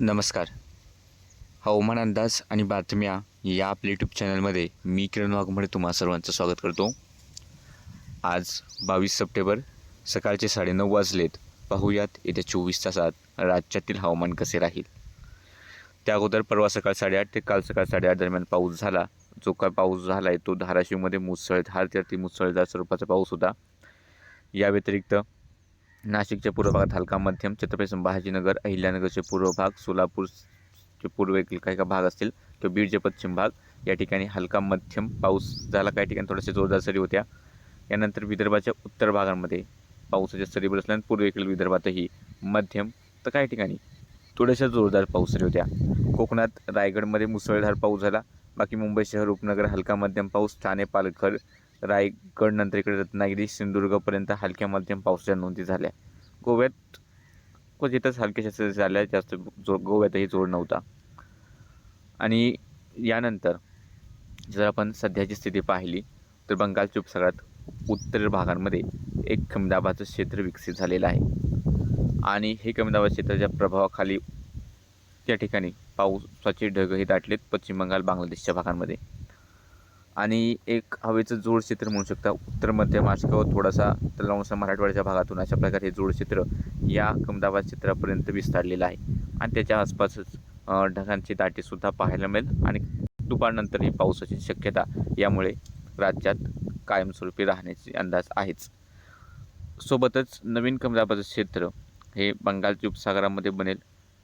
नमस्कार. हवामान अंदाज आणि बातम्या या आपल्या यूट्यूब चॅनलमध्ये मी किरण वाघमोडे तुम्हा सर्वांचं स्वागत करतो. आज बावीस सप्टेंबर सकाळचे साडेनऊ वाजलेत. पाहूयात येत्या चोवीस तासात राज्यातील हवामान कसे राहील. त्या अगोदर परवा सकाळ साडेआठ ते काल सकाळ साडेआठ दरम्यान पाऊस झाला. जो काय पाऊस झाला आहे तो धाराशिवमध्ये मुसळधार ते अति मुसळधार स्वरूपाचा पाऊस होता. या व्यतिरिक्त नाशिकच्या पूर्व भागात हलका मध्यम छत्रपती संभाजीनगर अहिल्यानगरचे पूर्व भाग सोलापूरचे पूर्वेकडील काही का भाग असतील किंवा बीडचे पश्चिम भाग. या ठिकाणी हलका मध्यम पाऊस झाला. काही ठिकाणी थोड्याशा जोरदार सरी होत्या. यानंतर विदर्भाच्या उत्तर भागांमध्ये पावसाच्या सरी बरसल्या पूर्वेकडील विदर्भातही मध्यम तर काही ठिकाणी थोड्याशा जोरदार पाऊस सरी होत्या. कोकणात रायगडमध्ये मुसळधार पाऊस झाला. बाकी मुंबई शहर उपनगर हलका मध्यम पाऊस. ठाणे पालघर रायगड नंतर इकडे रत्नागिरी सिंधुदुर्गपर्यंत हलक्या मध्यम पावसाच्या नोंदी झाल्या. गोव्यात क्वचितच हलक्याशा सरी झाल्या जास्त जो गोव्यातही जोड नव्हता. आणि यानंतर जर आपण सध्याची स्थिती पाहिली तर बंगालच्या उपसागरात उत्तर भागांमध्ये एक कमीदाबाचं क्षेत्र विकसित झालेलं आहे. आणि हे कमी क्षेत्राच्या प्रभावाखाली त्या ठिकाणी पावसाचे ढगही दाटलेत पश्चिम बंगाल बांगलादेशच्या भागांमध्ये. आणि एक हवेचं जोडचित्र म्हणू शकता. उत्तर मध्य महाराष्ट्र थोडासा तलावसा मराठवाड्याच्या भागातून अशा प्रकारे हे या कमदाबाद क्षेत्रापर्यंत विस्तारलेलं आहे. आणि त्याच्या आसपासच ढगांची दाटीसुद्धा पाहायला मिळेल. आणि दुपारनंतरही पावसाची शक्यता यामुळे राज्यात कायमस्वरूपी राहण्याचे अंदाज आहेच. सोबतच नवीन कमदाबाचं क्षेत्र हे बंगालच्या उपसागरामध्ये बनेल.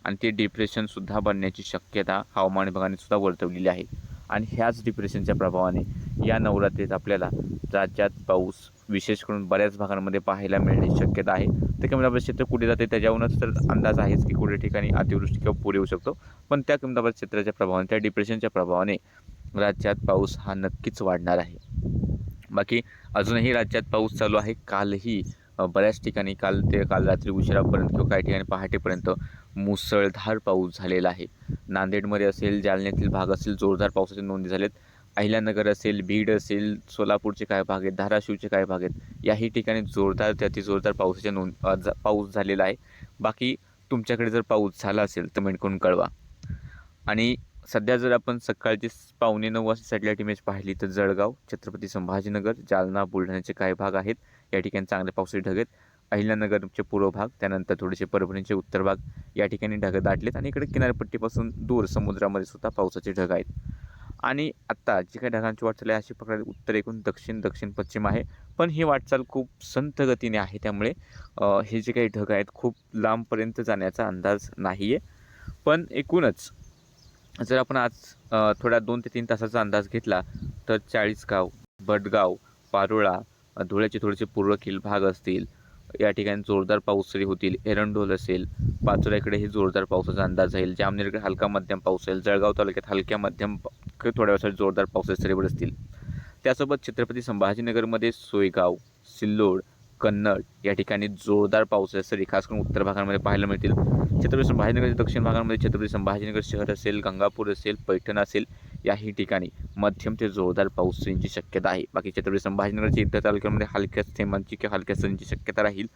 आणि ते डिप्रेशनसुद्धा बनण्याची शक्यता हवामान विभागाने सुद्धा वर्तवलेली आहे. आणि ह्याच डिप्रेशनच्या प्रभावाने या नवरात्रीत आपल्याला राज्यात पाऊस विशेष करून बऱ्याच भागांमध्ये पाहायला मिळण्याची शक्यता आहे. ते कमी क्षेत्र कुठे जाते त्याच्यावरूनच तर अंदाज आहेच की कुठे ठिकाणी अतिवृष्टी किंवा पूर येऊ शकतो. पण त्या कमी क्षेत्राच्या प्रभावाने त्या डिप्रेशनच्या प्रभावाने राज्यात पाऊस हा नक्कीच वाढणार आहे. बाकी अजूनही राज्यात पाऊस चालू आहे. कालही बऱ्याच ठिकाणी काल ते काल रात्री उशिरापर्यंत किंवा काही ठिकाणी पहाटेपर्यंत मुसळधार पाऊस झालेला आहे. नांदेडमध्ये असेल जालन्यातील भाग असेल जोरदार पावसाचे नोंदी झालेत अहिल्यानगर असेल बीड असेल सोलापूरचे काय भाग आहेत धाराशिवचे काय भाग आहेत. याही ठिकाणी जोरदार त्यातील जोरदार पावसाच्या नोंद पाऊस झालेला आहे. बाकी तुमच्याकडे जर पाऊस झाला असेल तर कमेंट करून कळवा. आणि सध्या जर आपण सकाळची पावणे नऊ वाजता सॅटेलाईट इमेज पाहिली तर जळगाव छत्रपती संभाजीनगर जालना बुलढाण्याचे काही भाग आहेत. या ठिकाणी चांगले पावसाचे ढग आहेत. अहिल्यानगरचे पूर्व भाग त्यानंतर थोडेसे परभणीचे उत्तर भाग या ठिकाणी ढग दाटलेत आणि इकडे किनारपट्टीपासून दूर समुद्रामध्ये सुद्धा पावसाचे ढग आहेत. आणि आत्ता जी काही ढगांची वाटचाल आहे अशी प्रकारे उत्तर एकूण दक्षिण दक्षिण पश्चिम आहे. पण ही वाटचाल खूप संथ गतीने आहे त्यामुळे हे जे काही ढग आहेत खूप लांबपर्यंत जाण्याचा अंदाज नाही आहे पण एकूणच जर आपण आज थोड्या दोन ते तीन तासाचा अंदाज घेतला तर चाळीसगाव भटगाव पारोळा धुळ्याचे थोडेसे पूर्वकील भाग असतील या ठिकाणी जोरदार पाऊस तरी होतील. एरंडोल असेल पाचोऱ्याकडेही जोरदार पावसाचा अंदाज राहील. जामनेरकडे हलका मध्यम पाऊस असेल. जळगाव तालुक्यात हलक्या मध्यम थोड्या वेळासाठी जोरदार पावसाचे सरी असतील. त्यासोबत छत्रपती संभाजीनगरमध्ये सोयगाव सिल्लोड कन्नड या ठिकाणी जोरदार पावसाच्या सरी खास करून उत्तर भागांमध्ये पाहायला मिळतील. छत्रपती संभाजीनगरच्या दक्षिण भागांमध्ये छत्रपती संभाजीनगर शहर असेल गंगापूर असेल पैठण असेल. याही ठिकाणी मध्यम ते जोरदार पाऊस सरींची शक्यता आहे. बाकी छत्रपती संभाजीनगरच्या इतर तालुक्यामध्ये हलक्या थेंबांची किंवा हलक्या सरींची शक्यता राहील.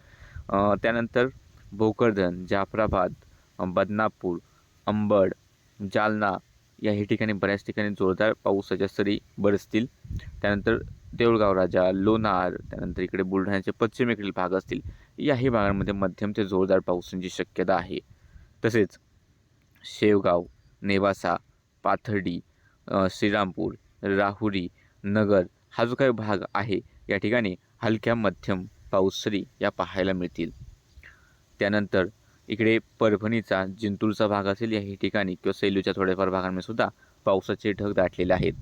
त्यानंतर भोकरधन जाफराबाद बदनापूर अंबड जालना याही ठिकाणी बऱ्याच ठिकाणी जोरदार पावसाच्या सरी बरसतील. त्यानंतर देऊळगाव राजा लोणार त्यानंतर इकडे बुलढाण्याचे पश्चिमेकडील भाग असतील. याही भागांमध्ये मध्यम ते जोरदार पावसाची शक्यता आहे. तसेच शेवगाव नेवासा पाथर्डी श्रीरामपूर राहुरी नगर हा जो काही भाग आहे या ठिकाणी हलक्या मध्यम पाऊसरी या पाहायला मिळतील. त्यानंतर इकडे परभणीचा जिंतूरचा भाग असेल याही ठिकाणी किंवा सेलूच्या थोड्याफार भागांमध्ये सुद्धा पावसाचे ढग दाटलेले आहेत.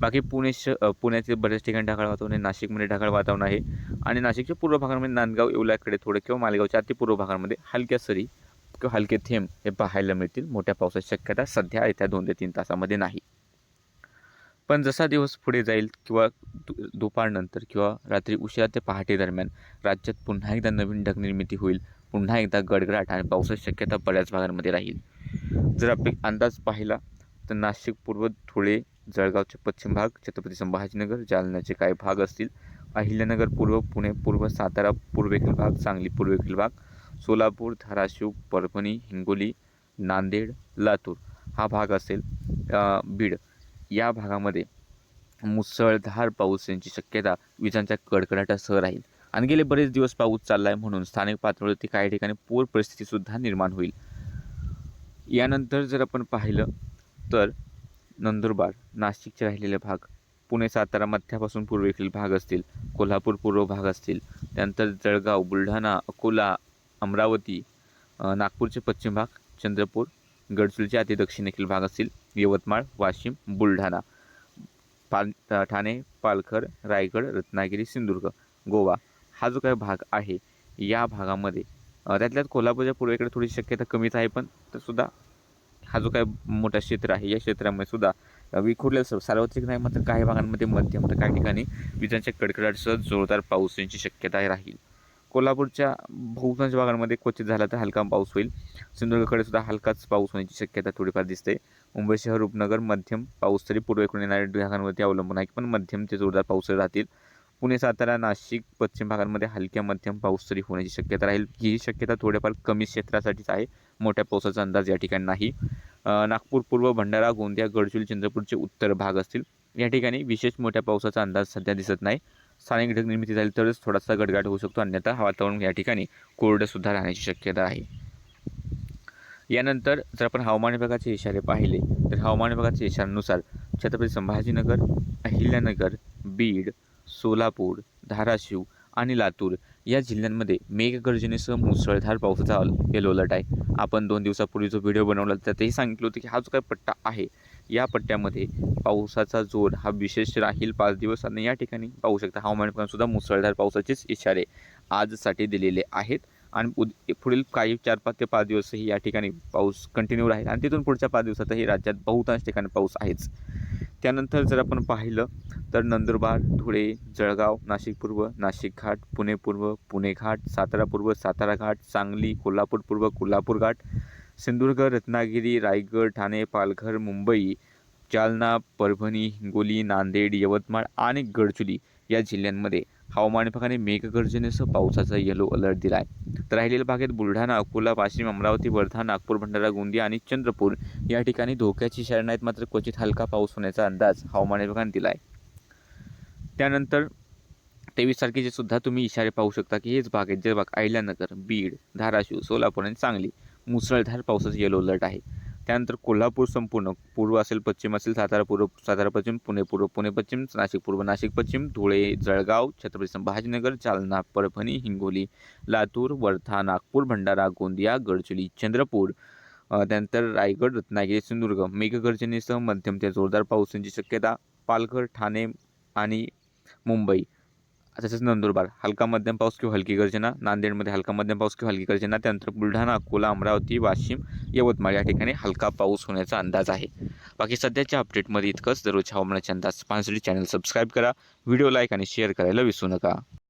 बाकी पुणे श पुण्याचे पुण्यातील बऱ्याच ठिकाणी ढगाळ वातावरण आहे. नाशिकमध्ये ढगाळ वातावरण आहे. आणि नाशिकच्या पूर्व भागांमध्ये नांदगाव येवल्याकडे थोडे किंवा मालेगावच्या अतिपूर्व भागांमध्ये हलक्या सरी किंवा हलके थेंब हे पाहायला मिळतील. मोठ्या पावसाची शक्यता सध्या येत्या दोन ते तीन तासामध्ये नाही. पण जसा दिवस पुढे जाईल किंवा दु दुपारनंतर किंवा रात्री उशिरा ते पहाटे दरम्यान राज्यात पुन्हा एकदा नवीन ढगनिर्मिती होईल पुन्हा एकदा गडगडाट आणि पावसाची शक्यता बऱ्याच भागांमध्ये राहील. जर आपण अंदाज पाहिला तर नाशिक पूर्व धुळे जळगावचे पश्चिम भाग छत्रपती संभाजीनगर जालन्याचे काही भाग असतील. अहिल्यानगर पूर्व पुणे पूर्व सातारा पूर्वेकडील भाग सांगली पूर्वेकडील भाग सोलापूर धाराशिव परभणी हिंगोली नांदेड लातूर हा भाग असेल बीड. या भागामध्ये मुसळधार पाऊस यांची शक्यता विजांच्या कडकडाटासह राहील. आणि गेले बरेच दिवस पाऊस चालला आहे म्हणून स्थानिक पातळीवरती काही ठिकाणी पूर परिस्थितीसुद्धा निर्माण होईल. यानंतर जर आपण पाहिलं तर नंदुरबार नाशिकचे राहिलेले भाग पुणे सातारा मध्यापासून पूर्वेकडील भाग असतील कोल्हापूर पूर्व भाग असतील त्यानंतर जळगाव बुलढाणा अकोला अमरावती नागपूरचे पश्चिम भाग चंद्रपूर गडचिरोलीचे अति दक्षिणेकडील भाग असतील. यवतमाळ वाशिम बुलढाणा पाल ठाणे पालघर रायगड रत्नागिरी सिंधुदुर्ग गोवा हा जो काही भाग आहे या भागामध्ये त्यातल्यात कोल्हापूरच्या पूर्वेकडे थोडी शक्यता कमीच आहे पण सुद्धा हा जो काही मोठा क्षेत्र आहे या क्षेत्रामध्ये सुद्धा विखुरलेलं सर्व सार्वत्रिक नाही मात्र काही भागांमध्ये मध्यम तर काही ठिकाणी विजांच्या कडकडाटसह जोरदार पाऊस यांची शक्यता राहील. कोल्हापूरच्या बहुतांश भागांमध्ये क्वचित झाला तर हलका पाऊस होईल. सिंधुदुर्गकडे सुद्धा हलकाच पाऊस होण्याची शक्यता थोडीफार दिसते. मुंबई शहर उपनगर मध्यम पाऊस तरी पूर्वेकडून येणाऱ्या भागांवरती अवलंबून आहे पण मध्यम ते जोरदार पाऊस राहतील. पुणे सातारा नाशिक पश्चिम भागांमध्ये हलक्या मध्यम पाऊस तरी होण्याची शक्यता राहील. ही शक्यता थोड्याफार कमी क्षेत्रासाठीच आहे. मोठ्या पावसाचा अंदाज या ठिकाणी नाही. नागपूर पूर्व भंडारा गोंदिया गडचिरोली चंद्रपूरचे उत्तर भाग असतील. या ठिकाणी विशेष मोठ्या पावसाचा अंदाज सध्या दिसत नाही. स्थानिक घटक निर्मिती झाली तरच थोडासा गडगाट होऊ शकतो. अन्यथा वातावरण या ठिकाणी कोरडंसुद्धा राहण्याची शक्यता आहे. यानंतर जर आपण हवामान विभागाचे इशारे पाहिले तर हवामान विभागाच्या इशाऱ्यानुसार छत्रपती संभाजीनगर अहिल्यानगर बीड सोलापूर धाराशिव आणि लातूर या जिल्ह्यांमध्ये मेघगर्जनेसह मुसळधार पावसाचा येलो अलर्ट आहे. आपण दोन दिवसापूर्वी जो व्हिडिओ बनवला त्यातही सांगितलं होतं की हा जो काही पट्टा आहे या पट्ट्यामध्ये पावसाचा जोर हा विशेष राहील पाच दिवस आणि या ठिकाणी पाहू शकता हवामान सुद्धा मुसळधार पावसाचेच इशारे आजसाठी दिलेले आहेत. आणि उद पुढील काही चार पाच ते पाच दिवसही या ठिकाणी पाऊस कंटिन्यू राहील. आणि तिथून पुढच्या पाच दिवसातही राज्यात बहुतांश ठिकाणी पाऊस आहेच. त्यानंतर जर आपण पाहिलं तर नंदुरबार धुळे जळगाव नाशिक पूर्व नाशिक घाट पुणे पूर्व पुणे घाट सातारा पूर्व सातारा घाट सांगली कोल्हापूर पूर्व कोल्हापूर घाट सिंधुदुर्ग रत्नागिरी रायगड ठाणे पालघर मुंबई जालना परभणी हिंगोली नांदेड यवतमाळ आणि गडचुली या जिल्ह्यांमध्ये हवामान विभागाने मेघगर्जनेसह पावसाचा येलो अलर्ट दिला आहे तर राहिलेल्या भागात बुलढाणा अकोला वाशिम अमरावती वर्धा नागपूर भंडारा गोंदिया आणि चंद्रपूर या ठिकाणी धोक्याची इशारा नाहीत. मात्र क्वचित हलका पाऊस होण्याचा अंदाज हवामान विभागाने दिला आहे त्यानंतर तेवीस तारखेचे सुद्धा तुम्ही इशारे पाहू शकता की हेच भाग आहेत. जे भाग अहिल्यानगर बीड धाराशिव सोलापूर आणि सांगली मुसळधार पावसाचा येलो अलर्ट आहे. त्यानंतर कोल्हापूर संपूर्ण पूर्व असेल पश्चिम असेल सातारा पूर्व सातारा पश्चिम पुणे पूर्व पुणे पश्चिम नाशिक पूर्व नाशिक पश्चिम धुळे जळगाव छत्रपती संभाजीनगर जालना परभणी हिंगोली लातूर वर्धा नागपूर भंडारा गोंदिया गडचिरोली चंद्रपूर त्यानंतर रायगड रत्नागिरी सिंधुदुर्ग मेघगर्जनेसह मध्यम ते जोरदार पावसाची शक्यता पालघर ठाणे आणि मुंबई. तसेच नंदुरबार हलका मध्यम पाऊस किंवा हलकी गर्जना नांदेडमध्ये हलका मध्यम पाऊस किंवा हलकी गर्जना त्यानंतर बुलढाणा अकोला अमरावती वाशिम यवतमाळ या ठिकाणी हलका पाऊस होण्याचा अंदाज आहे. बाकी सध्याच्या अपडेटमध्ये इतकंच. दररोज हवामानाचे अंदाज पाहण्यासाठी चॅनल सबस्क्राईब करा. व्हिडिओ लाईक आणि शेअर करायला विसरू नका.